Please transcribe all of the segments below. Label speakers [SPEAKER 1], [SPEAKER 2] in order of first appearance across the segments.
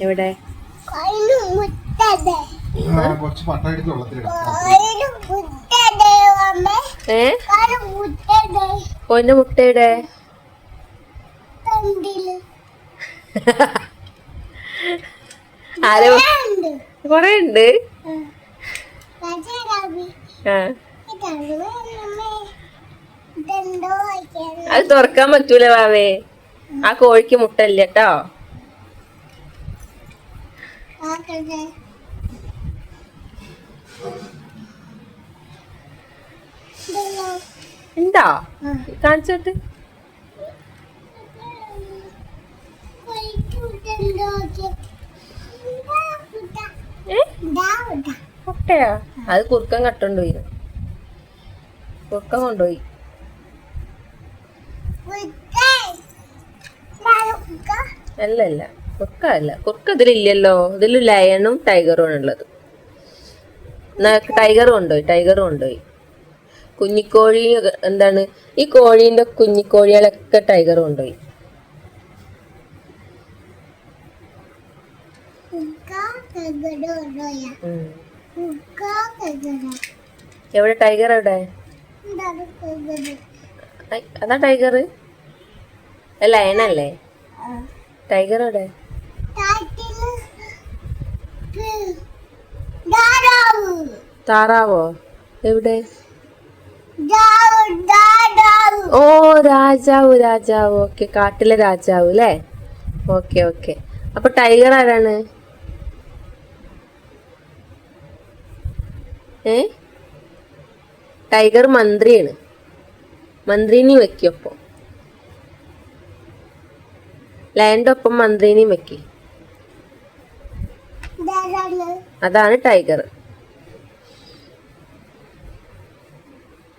[SPEAKER 1] എവിടെ? ഏ? മുട്ടയുടെ ആരോ? കൊറേ ഉണ്ട്. അത് തുറക്കാൻ പറ്റൂല വാവേ ആ കോഴിക്ക് മുട്ടല്ലേട്ടോ കേട്ടോ.
[SPEAKER 2] ആ.
[SPEAKER 1] കാണിച്ചോട്ട്. മുട്ടയാ? അത് കുറുക്കൻ കട്ടോണ്ടുപോയി കുറുക്കൻ കൊണ്ടുപോയി അല്ല കുറുക്ക അല്ല കൊക്ക അതിലില്ലല്ലോ ഇതിൽ ലയണും ടൈഗറും ആണ് ഉള്ളത്. ടൈഗർ കൊണ്ടുപോയി ടൈഗർ കൊണ്ടുപോയി കുഞ്ഞിക്കോഴി എന്താണ്? ഈ കോഴീന്റെ കുഞ്ഞിക്കോഴികളൊക്കെ ടൈഗർ കൊണ്ടുപോയി ഉം. എവിടെ? ടൈഗർ എവിടെ? അതാ ടൈഗർ. ലയണല്ലേ? ടൈഗർ എവിടെ? താറാവോ? എവിടെ? ഓ രാജാവ് രാജാവ്. ഓക്കെ കാട്ടിലെ രാജാവ് അല്ലേ? Okay okay. അപ്പൊ ടൈഗർ ആരാണ്? ഏ? ടൈഗർ മന്ത്രിയാണ്. മന്ത്രിനെയും വെക്കൊപ്പൊ ലയന്റെ ഒപ്പം മന്ത്രിനെയും വെക്കി. അതാണ് ടൈഗർ.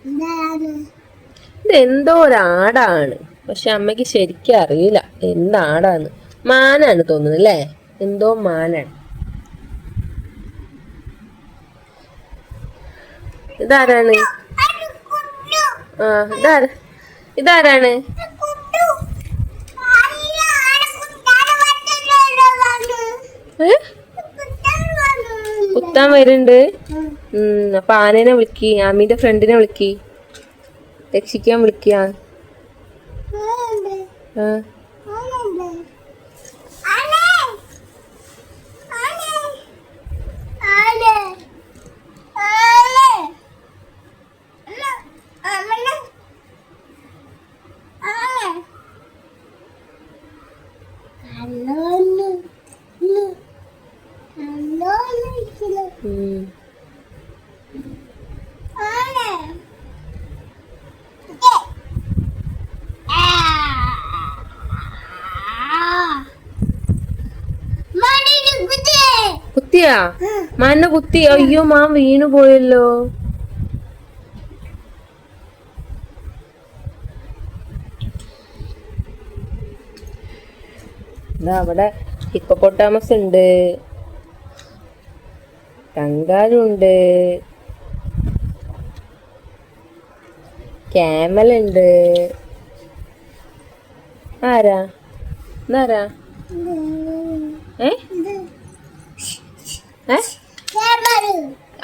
[SPEAKER 1] ഇത് എന്തോ ഒരാടാണ് പക്ഷെ അമ്മയ്ക്ക് ശരിക്കും അറിയില്ല. എന്താടാന്ന്. മാനാണ് തോന്നുന്നത് അല്ലേ? എന്തോ മാനാണ്. ഇതാരാണ്? ആ ഇതാര? ഇതാരാണ്? കുത്താൻ വരുന്നുണ്ട്. അപ്പൊ ആനേനെ വിളിക്കി ആമീന്റെ ഫ്രണ്ടിനെ വിളിക്കി. രക്ഷിക്കാൻ വിളിക്കുക ആ. കുത്തിയാ? മാനെ കുത്തി. അയ്യോ മാൻ വീണു പോയല്ലോ. അവിടെ ഹിപ്പപ്പൊട്ടാമസ് ഉണ്ട് കങ്കാരുണ്ട്. ക്യാമലുണ്ട്. ആരാ? എന്നാരാ ഏ? ഏ?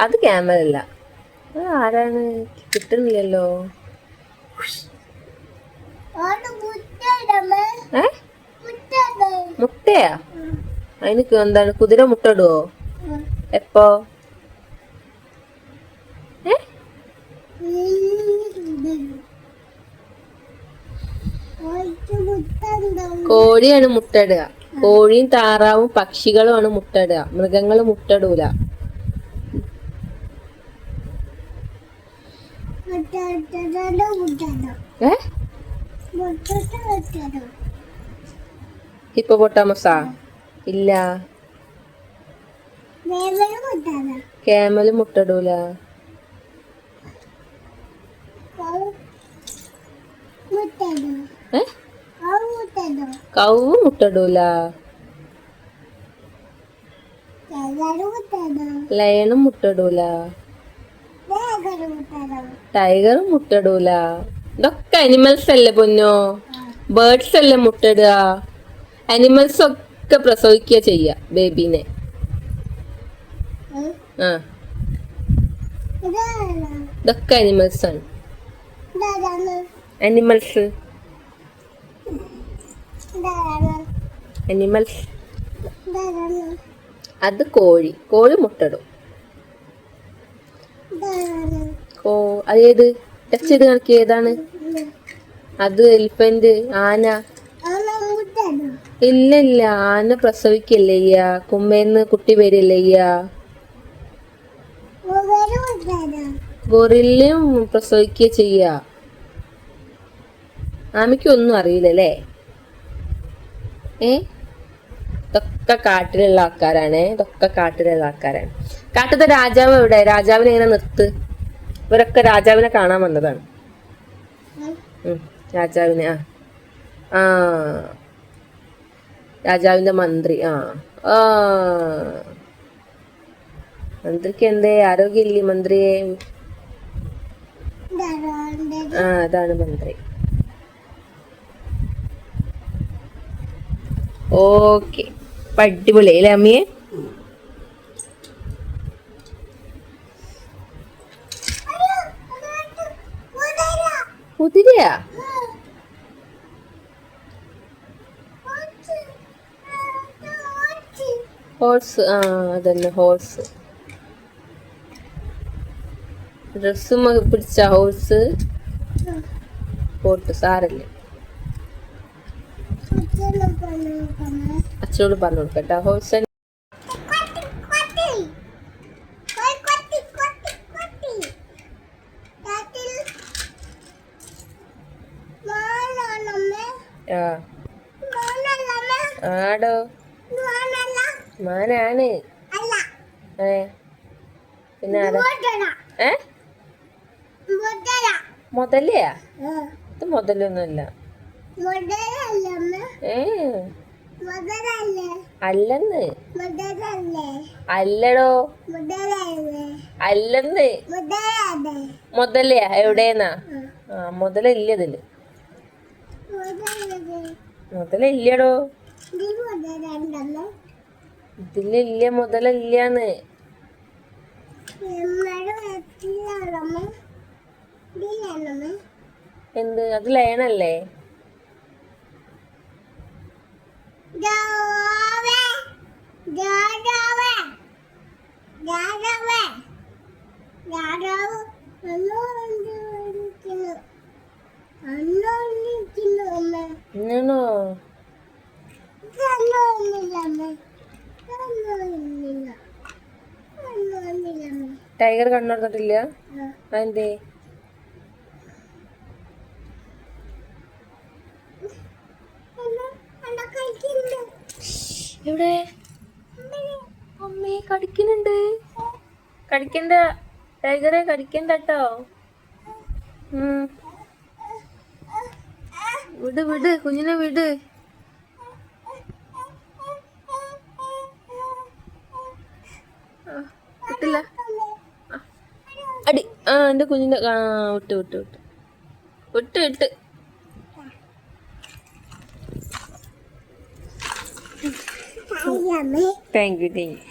[SPEAKER 1] അത് ക്യാമറ അല്ല. അത് ആരാണ്? കിട്ടുന്നില്ലല്ലോ. ഏ? മുട്ടയാ? അതിന് എന്താണ് കുതിര മുട്ടടുവോ എപ്പോ? ഏ? കോഴിയാണ് മുട്ടയിടുക കോഴിയും താറാവും പക്ഷികളുമാണ് മുട്ടടുക മൃഗങ്ങൾ മുട്ടയിടൂല. ഏ? ഹിപ്പോപ്പൊട്ടാമസാ? ഇല്ല. കേമൽ മുട്ടടൂല ഏ കൗവ് മുട്ടടൂല. ലയണും മുട്ടടൂല. ടൈഗറും മുട്ടടൂല. ഇതൊക്കെ അനിമൽസ് അല്ലേ പൊന്നോ? ബേർഡ്സ് അല്ലേ മുട്ടടുക അനിമൽസ് ഒക്കെ പ്രസവിക്കുക ചെയ്യ ബേബീനെ. ആ. ഇതൊക്കെ അനിമൽസ് ആണ്. അനിമൽസ് അനിമൽസ് അത് കോഴി. കോഴി മുട്ടടും
[SPEAKER 2] ഓ
[SPEAKER 1] കോ അത് ഏത്? ടച്ച് ചെയ്ത് കണക്ക് ഏതാണ്? അത് എലിഫന്റ് ആന. ഇല്ല ഇല്ല ആന പ്രസവിക്കല്ലയ്യ കുമ്മേന്ന് കുട്ടി
[SPEAKER 2] വരില്ലയ്യ
[SPEAKER 1] ഗൊറില്ലയും പ്രസവിക്കുക ചെയ്യ. ആമയ്ക്കൊന്നും അറിയില്ലല്ലേ? ഏ? ഇതൊക്കെ കാട്ടിലുള്ള ആൾക്കാരാണ്. ഇതൊക്കെ കാട്ടിലുള്ള ആൾക്കാരാണ്. കാട്ടത്തെ രാജാവ് എവിടെ? രാജാവിനെ ഇങ്ങനെ നിർത്ത്? ഇവരൊക്കെ രാജാവിനെ കാണാൻ വന്നതാണ്. രാജാവിനെ ആ. ആ. രാജാവിന്റെ മന്ത്രി ആ. ആ. മന്ത്രിക്ക് എന്തേ? ആരോഗ്യമില്ലേ മന്ത്രിയെ? ആ അതാണ് മന്ത്രി. ഓക്കെ. അടിപൊളി അല്ലേ അമ്മിയെ? കുതിരയാ ഹോഴ്സ് ആ അതന്നെ ഹോഴ്സ് ഡ്രസ്സും പിടിച്ച ഹോഴ്സ് പോട്ട് സാരല്ലേ. അച്ഛനോട് പറഞ്ഞു കൊടുക്കട്ടെ ആ. ആടോ. മാനാണ്. ഏ. പിന്നെ ആരാ? ഏ? മുതലയാ? ഇത് മുതലൊന്നുമല്ല. അല്ലെന്ന്. അല്ലടോ. അല്ലെന്ന്. മുതലയാ എവിടെന്നാ? ആ. മുതല ഇല്ലതിൽ ഇതിൽ. മുതലില്ലടോ. ഇതിലില്ല മുതല ഇല്ലാന്ന് എന്ത്? അത് ലയണല്ലേ ടൈഗർ കണ്ണുറന്നിട്ടില്ല? അതെന്തേ? എവിടെ? അമ്മേ കടിക്കുന്നുണ്ട്. കടിക്കണ്ട. ടൈഗറെ കടിക്കണ്ട കേട്ടോ. വിട് വിട് കുഞ്ഞിനെ വിട്. വിട്ടില്ല അടി ആ എന്റെ കുഞ്ഞിന്റെ ആ വിട്ട് വിട്ട് വിട്ട്. വിട്ട് വിട്ട്. Thank you thank you